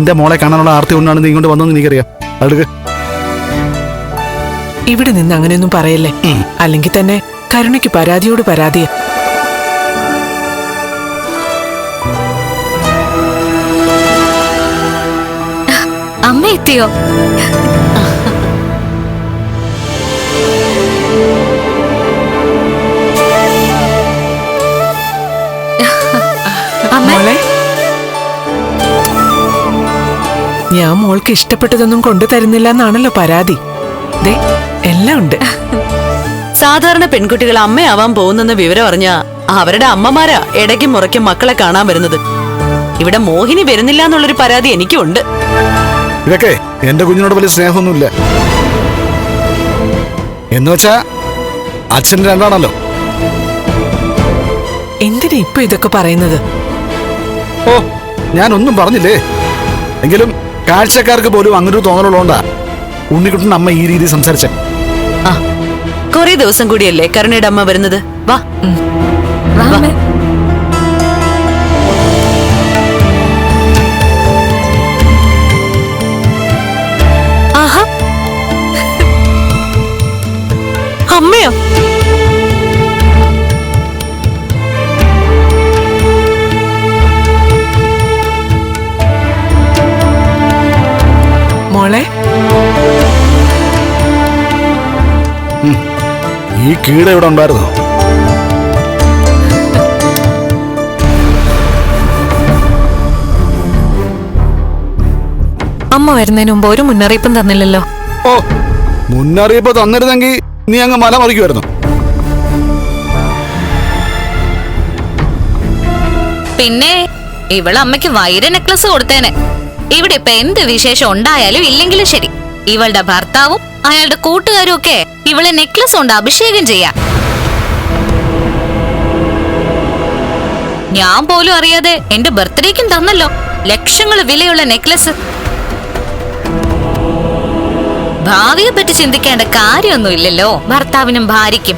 നിന്റെ മോളെ കാണാനുള്ള ആർത്തി കൊണ്ടാണ് നീ ഇങ്ങോട്ട് വന്നതെന്ന് എനിക്കറിയാം. അടുക്ക് ഇവിടെ നിന്ന് അങ്ങനെയൊന്നും പറയല്ലേ? അല്ലെങ്കിൽ തന്നെ കരുണയ്ക്ക് പരാതിയോട് പരാതിയാ. അമ്മ എത്തിയോ? ഞാൻ മോൾക്ക് ഇഷ്ടപ്പെട്ടതൊന്നും കൊണ്ടു തരുന്നില്ല എന്നാണല്ലോ പരാതി. ദേ എല്ലാം ഉണ്ട്. സാധാരണ പെൺകുട്ടികൾ അമ്മയാവാൻ പോകുന്നെന്ന് വിവരം അറിഞ്ഞ അവരുടെ അമ്മമാരാ ഇടയ്ക്കും മുറയ്ക്കും മക്കളെ കാണാൻ വരുന്നത്. ഇവിടെ മോഹിനി വരുന്നില്ല എന്നുള്ളൊരു പരാതി എനിക്കുണ്ട്. ഇതൊക്കെ എന്റെ കുഞ്ഞിനോട് വലിയ സ്നേഹമൊന്നുമില്ല. എന്ന് വെച്ചാ അച്ഛൻ രണ്ടാണല്ലോ. എന്തിനാ ഇപ്പൊ ഇതൊക്കെ പറയുന്നത്? ഓ ഞാനൊന്നും പറഞ്ഞില്ലേ? എങ്കിലും കാഴ്ചക്കാർക്ക് പോലും അങ്ങനൊരു തോന്നലുള്ളതുകൊണ്ടാ. ഉണ്ണിക്കുട്ടൻ അമ്മ ഈ രീതി സംസാരിച്ച. ആ കുറെ ദിവസം കൂടിയല്ലേ കരുണയുടെ അമ്മ വരുന്നത്. വാ. ആഹാ. അമ്മയോ? കീട ഇവിടെ ഉണ്ടായിരുന്നു? അമ്മ വരുന്നതിന് മുമ്പ് ഒരു മുന്നറിയിപ്പും തന്നില്ലല്ലോ. ഓ മുന്നറിയിപ്പ് തന്നിരുന്നെങ്കിൽ നീ അങ്ങ് മല മറിക്കുമായിരുന്നു. പിന്നെ ഇവളമ്മയ്ക്ക് വൈര നെക്ലസ് കൊടുത്തേനെ. ഇവിടെ ഇപ്പൊ എന്ത് വിശേഷം ഉണ്ടായാലും ഇല്ലെങ്കിലും ശരി. ഇവളുടെ ഭർത്താവും അയാളുടെ കൂട്ടുകാരും ഒക്കെ ഇവളെ നെക്ലസ് കൊണ്ട് അഭിഷേകം ചെയ്യാം. ഞാൻ പോലും അറിയാതെ എന്റെ ബർത്ത്ഡേക്കും തന്നല്ലോ. ലക്ഷങ്ങൾ വിലയുള്ള നെക്ലസ് ഭാവിയെ പറ്റി ചിന്തിക്കേണ്ട കാര്യമൊന്നുമില്ലല്ലോ. ഭർത്താവിനും ഭാര്യയ്ക്കും.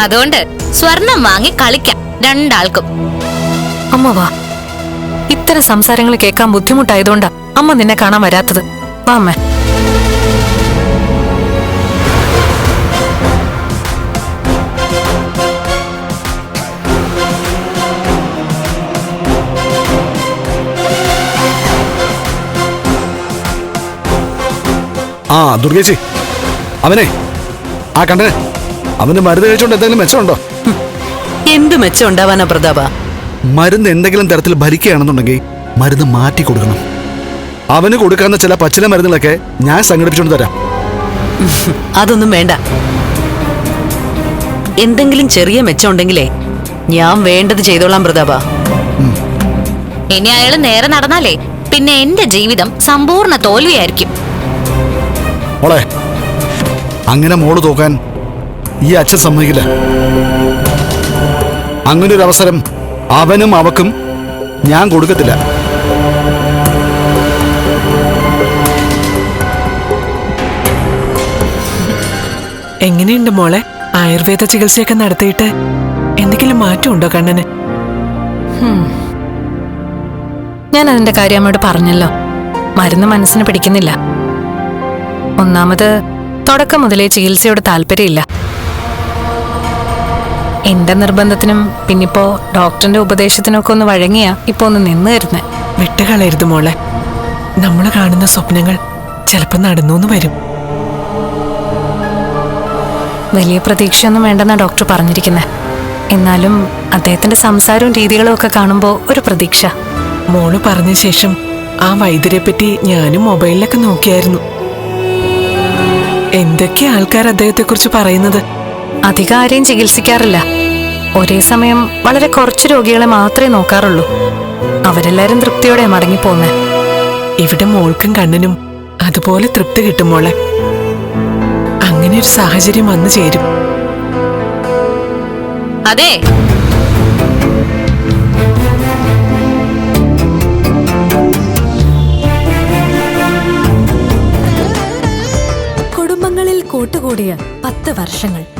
അതുകൊണ്ട് സ്വർണം വാങ്ങി കളിക്കാം രണ്ടാൾക്കും. അമ്മ വാ. ഇത്തരം സംസാരങ്ങൾ കേൾക്കാൻ ബുദ്ധിമുട്ടായതുകൊണ്ടാ അമ്മ നിന്നെ കാണാൻ വരാത്തത്. വാ അമ്മ. ആ ദുർഗേച്ചി. അവനെ. ആ കണ്ടനെ. അവന് മരുന്ന് കഴിച്ചോണ്ട് എന്തെങ്കിലും മെച്ചമുണ്ടോ? എന്ത് മെച്ചം ഉണ്ടാവാനാ പ്രതാപ? മരുന്ന് എന്തെങ്കിലും തരത്തിൽ ഭരിക്കുകയാണെന്നുണ്ടെങ്കിൽ മരുന്ന് മാറ്റി കൊടുക്കണം. അവന് കൊടുക്കാവുന്ന ചില പച്ചില മരുന്നുകളൊക്കെ ഞാൻ സംഘടിപ്പിച്ചുകൊണ്ട് തരാം. അതൊന്നും വേണ്ട. എന്തെങ്കിലും ചെറിയ മെച്ചം ഉണ്ടെങ്കിലേ ഞാൻ വേണ്ടത് ചെയ്തോളാം പ്രതാപ. ഇനി അയാൾ നേരെ നടന്നാലേ പിന്നെ എന്റെ ജീവിതം സമ്പൂർണ തോൽവിയായിരിക്കും. മോളെ അങ്ങനെ മോൾ തോക്കാൻ ഈ അച്ഛൻ സമ്മതിക്കില്ല. അങ്ങനെ ഒരു അവസരം അവനും അവക്കും ഞാൻ കൊടുക്കത്തില്ല. എങ്ങനെയുണ്ട് മോളെ? ആയുർവേദ ചികിത്സയൊക്കെ നടത്തിയിട്ട് എന്തെങ്കിലും മാറ്റമുണ്ടോ കണ്ണന്? ഞാൻ അതിന്റെ കാര്യം അമ്മയോട് പറഞ്ഞല്ലോ. മരുന്ന് മനസ്സിന് പിടിക്കുന്നില്ല. ഒന്നാമത് തുടക്കം മുതലേ ചികിത്സയോട് താല്പര്യമില്ല. എന്റെ നിർബന്ധത്തിനും പിന്നിപ്പോ ഡോക്ടറിന്റെ ഉപദേശത്തിനൊക്കെ ഒന്ന് വഴങ്ങിയാ ഇപ്പൊ ഒന്ന് നിന്ന് തരുന്നേ. വിട്ടുകളയരുത് മോളെ. നമ്മൾ കാണുന്ന സ്വപ്നങ്ങൾ ചിലപ്പോ നടന്നു വരും. വലിയ പ്രതീക്ഷയൊന്നും വേണ്ടെന്നാ ഡോക്ടർ പറഞ്ഞിരിക്കുന്നത് എന്നാലും അദ്ദേഹത്തിന്റെ സംസാരവും രീതികളും ഒക്കെ കാണുമ്പോൾ ഒരു പ്രതീക്ഷ. മോൾ പറഞ്ഞ ശേഷം ആ വൈദ്യരെ പറ്റി ഞാനും മൊബൈലിലൊക്കെ നോക്കിയായിരുന്നു. എന്തൊക്കെ ആൾക്കാർ അദ്ദേഹത്തെ കുറിച്ച് പറയുന്നത്? അധികം ആരെയും ചികിത്സിക്കാറില്ല. ഒരേ സമയം വളരെ കുറച്ച് രോഗികളെ മാത്രമേ നോക്കാറുള്ളൂ. അവരെല്ലാരും തൃപ്തിയോടെ മടങ്ങിപ്പോന്നെ ഇവിടെ മോൾക്കും കണ്ണനും അതുപോലെ തൃപ്തി കിട്ടും മോളെ. അങ്ങനെ ഒരു സാഹചര്യം വന്നു ചേരും. അതെ. കുടുംബങ്ങളിൽ കൂട്ടുകൂടിയ പത്ത് വർഷങ്ങൾ.